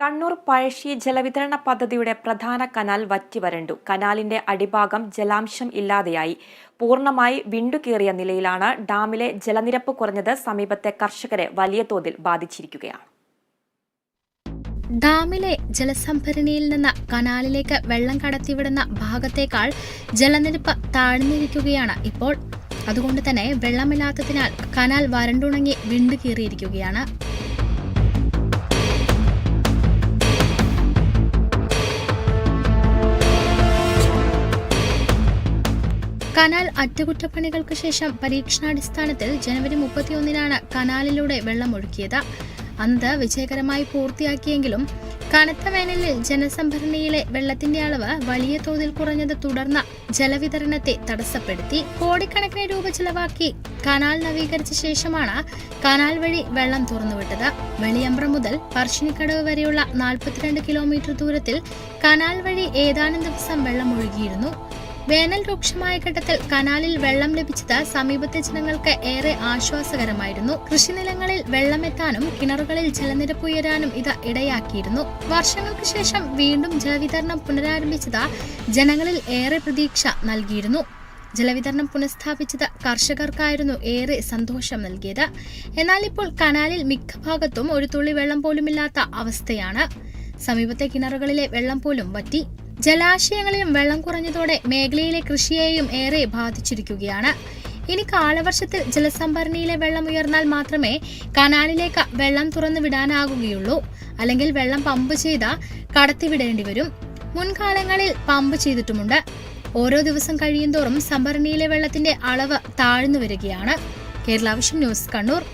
കണ്ണൂർ പഴശ്ശി ജലവിതരണ പദ്ധതിയുടെ പ്രധാന കനാൽ വറ്റിവരണ്ടു കനാലിന്റെ അടിഭാഗം ജലാംശം ഇല്ലാതെയായി. പൂർണമായി വിണ്ടുകീറിയ നിലയിലാണ് ഡാമിലെ ജലനിരപ്പ് കുറഞ്ഞത് സമീപത്തെ കർഷകരെ വലിയ തോതിൽ ബാധിച്ചിരിക്കുകയാണ്. ഡാമിലെ ജലസംഭരണിയിൽ നിന്ന് കനാലിലേക്ക് വെള്ളം കടത്തിവിടുന്ന ഭാഗത്തേക്കാൾ ജലനിരപ്പ് താഴ്ന്നിരിക്കുകയാണ് ഇപ്പോൾ. അതുകൊണ്ട് തന്നെ വെള്ളമില്ലാത്തതിനാൽ കനാൽ വരണ്ടുണങ്ങി വിണ്ടുകീറിയിരിക്കുകയാണ് കനാൽ അറ്റകുറ്റപ്പണികൾക്ക് ശേഷം പരീക്ഷണാടിസ്ഥാനത്തിൽ ജനുവരി മുപ്പത്തിയൊന്നിനാണ് കനാലിലൂടെ വെള്ളമൊഴുക്കിയത് അന്ത് വിജയകരമായി പൂർത്തിയാക്കിയെങ്കിലും കനത്ത വേനലിൽ ജനസംഭരണിയിലെ വെള്ളത്തിന്റെ അളവ് വലിയ തോതിൽ കുറഞ്ഞത് തുടർന്ന് ജലവിതരണത്തെ തടസ്സപ്പെടുത്തി. കോടിക്കണക്കിന് രൂപ ചെലവാക്കി കനാൽ നവീകരിച്ച ശേഷമാണ് കനാൽ വഴി വെള്ളം തുറന്നുവിട്ടത്. വെളിയമ്പ്രം മുതൽ പറശ്ശിനിക്കടവ് വരെയുള്ള നാൽപ്പത്തിരണ്ട് കിലോമീറ്റർ ദൂരത്തിൽ കനാൽ വഴി ഏതാനും ദിവസം വെള്ളം ഒഴുകിയിരുന്നു. വേനൽ രൂക്ഷമായ ഘട്ടത്തിൽ കനാലിൽ വെള്ളം ലഭിച്ചത് സമീപത്തെ ജനങ്ങൾക്ക് ഏറെ ആശ്വാസകരമായിരുന്നു. കൃഷിനിലങ്ങളിൽ വെള്ളമെത്താനും കിണറുകളിൽ ജലനിരപ്പ് ഉയരാനും ഇത് ഇടയാക്കിയിരുന്നു. വർഷങ്ങൾക്ക് ശേഷം വീണ്ടും ജലവിതരണം പുനരാരംഭിച്ചത് ജനങ്ങളിൽ ഏറെ പ്രതീക്ഷ നൽകിയിരുന്നു. ജലവിതരണം പുനഃസ്ഥാപിച്ചത് കർഷകർക്കായിരുന്നു ഏറെ സന്തോഷം നൽകിയത്. എന്നാൽ ഇപ്പോൾ കനാലിൽ മിക്ക ഭാഗത്തും ഒരു തുള്ളി വെള്ളം പോലുമില്ലാത്ത അവസ്ഥയാണ്. സമീപത്തെ കിണറുകളിലെ വെള്ളം പോലും വറ്റി. ജലാശയങ്ങളിലും വെള്ളം കുറഞ്ഞതോടെ മേഖലയിലെ കൃഷിയെയും ഏറെ ബാധിച്ചിരിക്കുകയാണ്. ഇനി കാലവർഷത്തിൽ ജലസംഭരണിയിലെ വെള്ളം ഉയർന്നാൽ മാത്രമേ കനാലിലേക്ക് വെള്ളം തുറന്നു വിടാനാകുകയുള്ളൂ. അല്ലെങ്കിൽ വെള്ളം പമ്പ് ചെയ്ത കടത്തിവിടേണ്ടി വരും. മുൻകാലങ്ങളിൽ പമ്പ് ചെയ്തിട്ടുമുണ്ട്. ഓരോ ദിവസം കഴിയുന്തോറും സംഭരണിയിലെ വെള്ളത്തിന്റെ അളവ് താഴ്ന്നു വരികയാണ്. Kerala vision news Kannur.